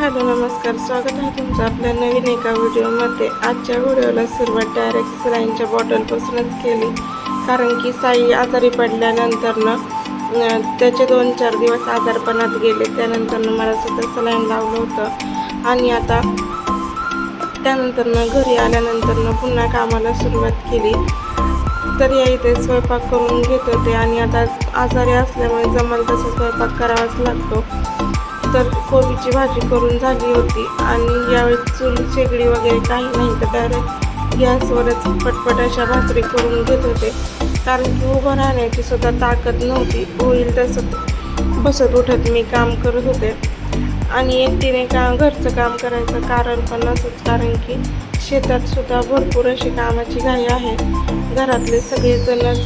Hello नमस्कार. स्वागत आहे तुमचं आपल्या नवीन एका व्हिडिओमध्ये. आजच्या व्हिडिओला सुरुवात डायरेक्ट सलाईनच्या बॉटलपासूनच केली. कारण की साई आजारी पडल्यानंतरनं त्याचे दोन चार दिवस आजारपणात गेले. त्यानंतरनं मला सुद्धा सलाईन लावलं होतं. आणि आता त्यानंतरनं घरी आल्यानंतरनं पुन्हा कामाला सुरुवात केली. तर या इथे स्वयंपाक करून घेत होते आणि आता आजारी असल्यामुळे जमल तसं स्वयंपाक करावाच लागतो. तर कोबीची भाजी करून झाली होती आणि यावेळी चूल शेगडी वगैरे काही नाही तर डायरेक्ट गॅसवरच पटपट अशा भाकरी करून घेत होते. कारण की उभं राहण्याची सुद्धा ताकद नव्हती. होईल तसं बसत उठत मी काम करत होते. आणि एकटीने का घरचं काम करायचं कारण पण असंच. कारण की शेतात सुद्धा भरपूर अशी कामाची घाई आहे. घरातले सगळेजणच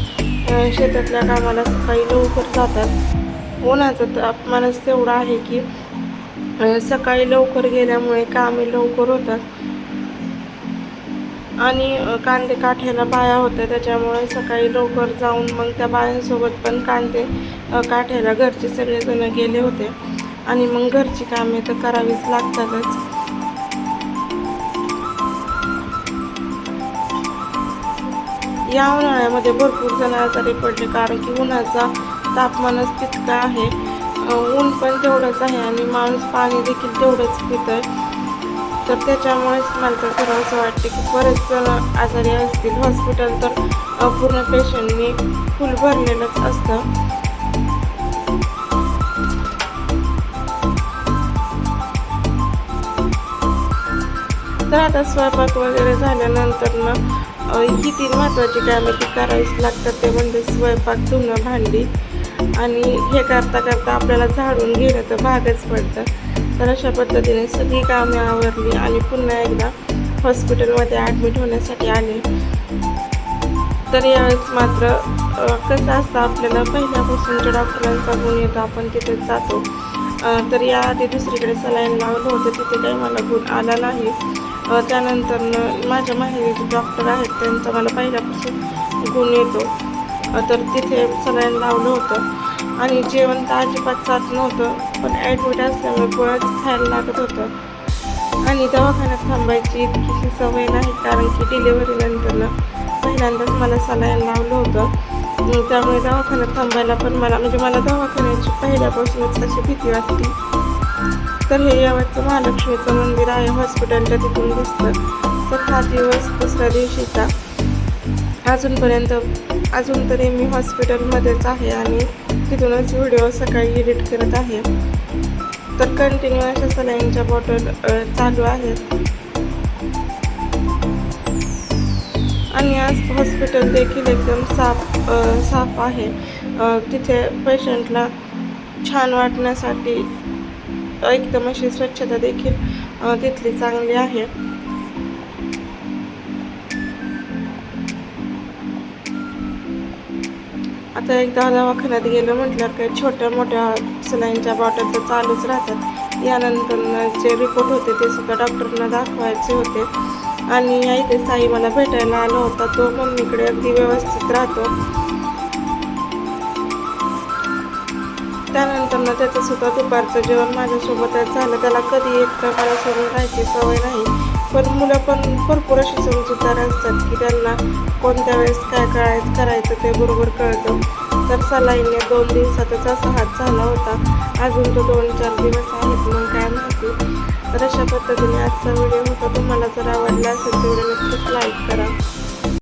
शेतातल्या कामाला सकाळी लवकर जातात. उन्हाचा तापमानच तेवढा आहे की सकाळी लवकर गेल्यामुळे कामे लवकर होतात. आणि कांदे काठ्याला बाया होत्या त्याच्यामुळे सकाळी लवकर जाऊन मग त्या बायांसोबत पण कांदे काठ्याला घरचे सगळेजण गेले होते. आणि मग घरची कामे तर करावीच लागतातच. या उन्हाळ्यामध्ये भरपूर जण आजारी पडले कारण की उन्हाचा तापमानच तितकं आहे. ऊन पण तेवढंच आहे आणि माणूस पाणी देखील तेवढंच पित आहे तर त्याच्यामुळेच मला तर खरं असं वाटते की बरेच जण आजारी असतील. हॉस्पिटल तर पूर्ण पेशंटनी फुल भरलेलंच असतं. तर आता स्वयंपाक वगैरे झाल्यानंतर ना किती ही तीन महत्त्वाची कामे ती करावीच लागतात ते म्हणजे स्वयंपाक धुणं भांडी. आणि हे करता करता आपल्याला झाडून घेणं तर भागच पडतं. तर अशा पद्धतीने सगळी कामे आवरली आणि पुन्हा एकदा हॉस्पिटलमध्ये ॲडमिट होण्यासाठी आले. तर यावेळेस मात्र कसं असतं आपल्याला पहिल्यापासूनच्या डॉक्टरांचा गुण येतो आपण तिथे जातो. तर याआधी दुसरीकडे सलाईन लावलं होतं तिथे काही मला गुण आला नाही. त्यानंतरनं माझ्या माहेरी जे डॉक्टर आहेत त्यांचा मला पहिल्यापासून गुण येतो. तर तिथे सगळ्यांना लावलं होतं. आणि जेवण तर अजिबात जात नव्हतं पण ॲडमिट असल्यामुळे गोळ्याच खायला लागत होतं. आणि दवाखान्यात थांबायची इतकीशी सवय नाही कारण की डिलिव्हरीनंतरनं पहिल्यांदाच मला सलाईन लावलं होतं. त्यामुळे दवाखान्यात थांबायला पण मला म्हणजे मला दवाखान्याची पहिल्यापासूनच अशी भीती वाटते तर हे यावरचं महालक्ष्मीचं मंदिर आहे हॉस्पिटलच्या तिथून दिसतं. तर हा दिवस दुसऱ्या दिवशीचा. अजूनपर्यंत अजून तरी मी हॉस्पिटलमध्येच आहे आणि तिथूनच व्हिडिओ सकाळी एडिट करत आहे. तर कंटिन्यू अशा सलाईनच्या बॉटल चालू आहेत. आणि आज हॉस्पिटल देखील एकदम साफ साफ आहे. तिथे पेशंटला छान वाटण्यासाठी एकदम अशी स्वच्छता देखील तिथली चांगली आहे. आता एकदा दवाखान्यात गेलं म्हटल्यावर काही छोट्या मोठ्या सलाईनच्या बॉटल तर चालूच राहतात. यानंतर जे रिपोर्ट होते ते सुद्धा डॉक्टरना दाखवायचे होते. आणि या इथे साई मला भेटायला आला होता. तो मम्मीकडे अगदी व्यवस्थित राहतो. त्यानंतर ना त्याचं सुद्धा दुपारचं जेवण माझ्यासोबतच झालं. त्याला कधी एक प्रकारासोबत राहायची सवय नाही. पण मुलं पण भरपूर अशी समजूतदार असतात की त्यांना कोणत्या वेळेस काय करायचं करायचं ते बरोबर कळतं. तर सलाईने दोन दिवसातच असा हात झाला होता. अजून तो दोन चार दिवस आहेत मग काय माहिती. तर अशा पद्धतीने आजचा व्हिडिओ होता. तुम्हाला जर आवडला असेल तर नक्कीच लाईक करा.